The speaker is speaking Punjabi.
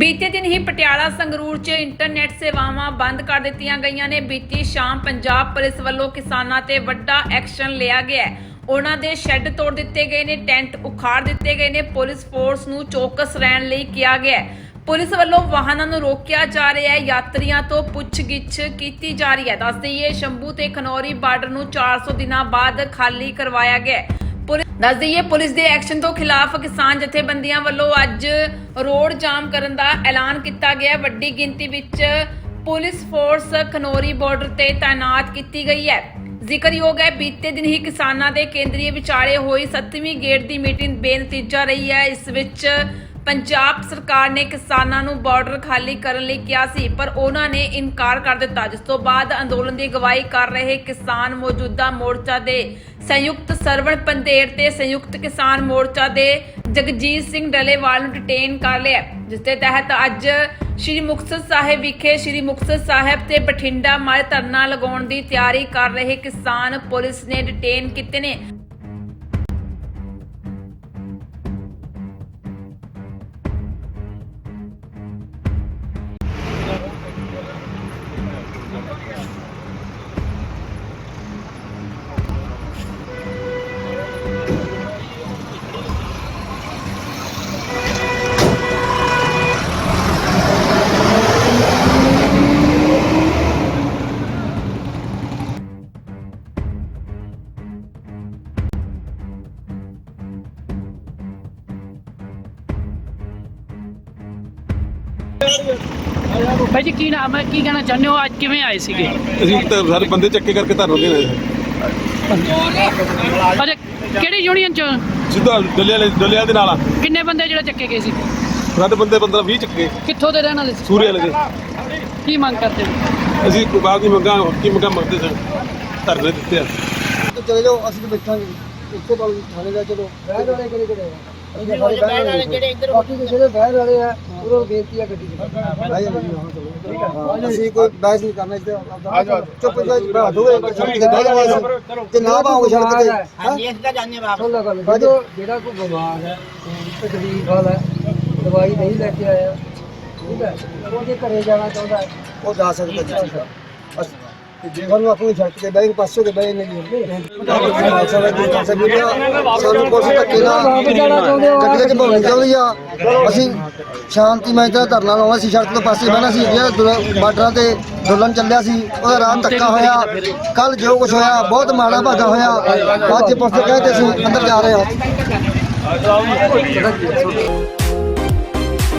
ਬੀਤੇ ਦਿਨ ਹੀ ਪਟਿਆਲਾ ਸੰਗਰੂਰ 'ਚ ਇੰਟਰਨੈਟ ਸੇਵਾਵਾਂ ਬੰਦ ਕਰ ਦਿੱਤੀਆਂ ਗਈਆਂ ਨੇ। ਬੀਤੀ ਸ਼ਾਮ ਪੰਜਾਬ ਪੁਲਿਸ ਵੱਲੋਂ ਕਿਸਾਨਾਂ ਤੇ ਵੱਡਾ ਐਕਸ਼ਨ ਲਿਆ ਗਿਆ ਹੈ। ਉਹਨਾਂ ਦੇ ਸ਼ੈੱਡ ਤੋੜ ਦਿੱਤੇ ਗਏ ਨੇ, ਟੈਂਟ ਉਖਾੜ ਦਿੱਤੇ ਗਏ ਨੇ, ਪੁਲਿਸ ਫੋਰਸ ਨੂੰ ਚੌਕਸ ਰਹਿਣ ਲਈ ਕਿਹਾ ਗਿਆ ਹੈ। ਪੁਲਿਸ ਵੱਲੋਂ ਵਾਹਨਾਂ ਨੂੰ ਰੋਕਿਆ ਜਾ ਰਿਹਾ ਹੈ। ਯਾਤਰੀਆਂ ਤੋਂ ਪੁੱਛਗਿੱਛ ਕੀਤੀ ਜਾ ਰਹੀ ਹੈ। ਦੱਸ ਦਈਏ, ਸ਼ੰਭੂ ਤੇ ਖਨੌਰੀ ਬਾਰਡਰ ਨੂੰ 400 ਦਿਨਾਂ ਬਾਅਦ ਖਾਲੀ ਕਰਵਾਇਆ ਗਿਆ ਹੈ। ਦੱਸ ਦਈਏ, ਪੁਲਿਸ ਦੇ ਐਕਸ਼ਨ ਤੋਂ ਖਿਲਾਫ ਕਿਸਾਨ ਜਥੇਬੰਦੀਆਂ ਵੱਲੋਂ ਅੱਜ ਰੋਡ ਜਾਮ ਕਰਨ ਦਾ ਐਲਾਨ ਕੀਤਾ ਗਿਆ। ਵੱਡੀ ਗਿਣਤੀ ਵਿੱਚ ਪੁਲਿਸ ਫੋਰਸ ਖਨੋਰੀ ਬਾਰਡਰ ਤੇ ਤਾਇਨਾਤ ਕੀਤੀ ਗਈ ਹੈ। ਜ਼ਿਕਰਯੋਗ ਹੈ, ਬੀਤੇ ਦਿਨ ਹੀ ਕਿਸਾਨਾਂ ਦੇ ਕੇਂਦਰੀ ਵਿਚਾਲੇ ਹੋਈ 7ਵੀਂ ਗੇਟ ਦੀ ਮੀਟਿੰਗ ਬੇਨਤੀਜਾ ਰਹੀ ਹੈ। ਇਸ ਵਿੱਚ ਪੰਜਾਬ ਸਰਕਾਰ ਨੇ ਕਿਸਾਨਾਂ ਨੂੰ ਬਾਰਡਰ ਖਾਲੀ ਕਰਨ ਲਈ ਕਿਹਾ ਸੀ, ਪਰ ਉਹਨਾਂ ਨੇ ਇਨਕਾਰ ਕਰ ਦਿੱਤਾ, ਜਿਸ ਤੋਂ ਬਾਅਦ ਅੰਦੋਲਨ ਦੀ ਅਗਵਾਈ ਕਰ ਰਹੇ ਕਿਸਾਨ ਮੌਜੂਦਾ ਮੋਰਚਾ ਦੇ ਸੰਯੁਕਤ ਸਰਵਣ ਪੰਦੇਰ ਤੇ ਸੰਯੁਕਤ ਕਿਸਾਨ ਮੋਰਚਾ ਦੇ ਜਗਜੀਤ ਸਿੰਘ ਡਲੇਵਾਲ ਨੂੰ ਡਿਟੇਨ ਕਰ ਲਿਆ ਜਿਸ ਦੇ ਤਹਿਤ ਅੱਜ ਸ਼੍ਰੀ ਮੁਕਤਸਰ ਸਾਹਿਬ ਵਿਖੇ ਸ਼੍ਰੀ ਮੁਕਤਸਰ ਸਾਹਿਬ ਤੇ ਬਠਿੰਡਾ ਮਾਰ ਧਰਨਾ ਲਗਾਉਣ ਦੀ ਤਿਆਰੀ ਕਰ ਰਹੇ ਕਿਸਾਨ ਪੁਲਿਸ ਨੇ ਡਿਟੇਨ ਕੀਤੇ ਨੇ। ਭਾਈ ਜੀ ਕੀ ਨਾਮ ਹੈ? ਕੀ ਕਹਿਣਾ ਚਾਹੁੰਦੇ ਹੋ? ਅੱਜ ਕਿਵੇਂ ਆਏ ਸੀਗੇ? ਅਸੀਂ ਤਾਂ ਸਾਰੇ ਬੰਦੇ ਚੱਕੇ ਕਰਕੇ ਧਰਨਾ ਦੇਣਾ ਅੱਛਾ ਕਿਹੜੀ ਯੂਨੀਅਨ ਚ? ਸਿੱਧਾ ਡੱਲੇ ਵਾਲੇ ਡੱਲਿਆਂ ਦੇ ਨਾਲ ਆ। ਕਿੰਨੇ ਬੰਦੇ ਜਿਹੜੇ ਚੱਕੇ ਗਏ ਸੀ? ਸਾਡੇ ਬੰਦੇ 15 20 ਚੱਕੇ ਕਿੱਥੋਂ ਦੇ ਰਹਿਣ ਵਾਲੇ ਸੀ? ਸੂਰੇ ਵਾਲੇ ਦੇ। ਕੀ ਮੰਗ ਕਰਦੇ ਹੋ? ਅਸੀਂ ਕੋਈ ਬਾਤ ਦੀ ਮੰਗਾਂ ਕੀ ਮੰਗਾਂ ਮੰਗਦੇ ਸਨ? ਧਰਨੇ ਦਿੱਤੇ ਆ। ਤੇ ਚਲੇ ਜਾਓ ਅਸੀਂ ਤਾਂ ਬੈਠਾਂਗੇ। ਇੱਥੇ ਬਾਲ ਥਾਣੇ ਦਾ ਚਲੋ। ਬਹਿਰ ਵਾਲੇ ਕਿਹੜੇ ਕਿਹੜੇ ਆ? ਵਾਲੇ ਬਾਕੀ ਦੇ ਜਿਹੜੇ ਬਹਿਰ ਵਾਲੇ ਆ। ਨੂੰ ਬੇਨਤੀ ਆ ਗੱਡੀ ਚ। ਬਹਿ ਜਾਓ ਜੀ, ਹਾਂ ਚਲੋ। ਹਾਂ, ਅਸੀਂ ਕੋਈ ਬਹਿਸ ਨਹੀਂ ਕਰਨਾ ਇੱਥੇ। ਆਪਦਾ ਚੁੱਪ ਜਾ ਬੈਠ ਦੋਗੇ ਸੜਕ ਤੇ ਬਹਿ ਜਾਓ। ਤੇ ਨਾ ਬਾਹੋ ਸੜਕ ਤੇ। ਹਾਂਜੀ ਇਸ ਦਾ ਜਾਣਨੇ ਬਾਪ ਸੁਣ ਗੱਲ। ਜਦੋਂ ਜਿਹੜਾ ਕੋਈ ਬਿਮਾਰ ਹੈ ਤਕਲੀਫ ਵਾਲਾ ਹੈ, ਦਵਾਈ ਨਹੀਂ ਲੈ ਕੇ ਆਇਆ। ਠੀਕ ਹੈ? ਉਹਦੇ ਘਰੇ ਜਾਣਾ ਚਾਹੁੰਦਾ ਹੈ, ਉਹ ਜਾ ਸਕਦਾ ਜੀ। ਅਸੀਂ ਜੇ ਸਾਨੂੰ ਆਪਣੀ ਸੜਕ ਤੇ ਬਹਿ ਕੇ ਪਾਸੇ ਤੇ ਬਹਿ ਨਹੀਂ ਸਾਨੂੰ ਕੁਛ ਧੱਕੇ ਨਾਲ ਗੱਡੀਆਂ ਚ ਭਾਉਣੀ ਚਾਹੁੰਦੀ ਆ। ਅਸੀਂ ਸ਼ਾਂਤੀ ਮੈਂ ਤਾਂ ਧਰਨਾ ਲਾਉਣਾ ਸੀ, ਸੜਕ ਤੋਂ ਪਾਸੇ ਬਹਿਣਾ ਸੀ, ਜਿਹੜਾ ਦੁਰ- ਬਾਰਡਰਾਂ ਤੇ ਦੁਲਨ ਚੱਲਿਆ ਸੀ, ਉਹਦਾ ਰਾਹ ਧੱਕਾ ਹੋਇਆ। ਕੱਲ ਜੋ ਕੁਛ ਹੋਇਆ, ਬਹੁਤ ਮਾੜਾ ਭਾਗਾ ਹੋਇਆ। ਅੱਜ ਪੁਲਿਸ ਕਹਿੰਦੇ ਅਸੀਂ ਅੰਦਰ ਜਾ ਰਹੇ ਹਾਂ।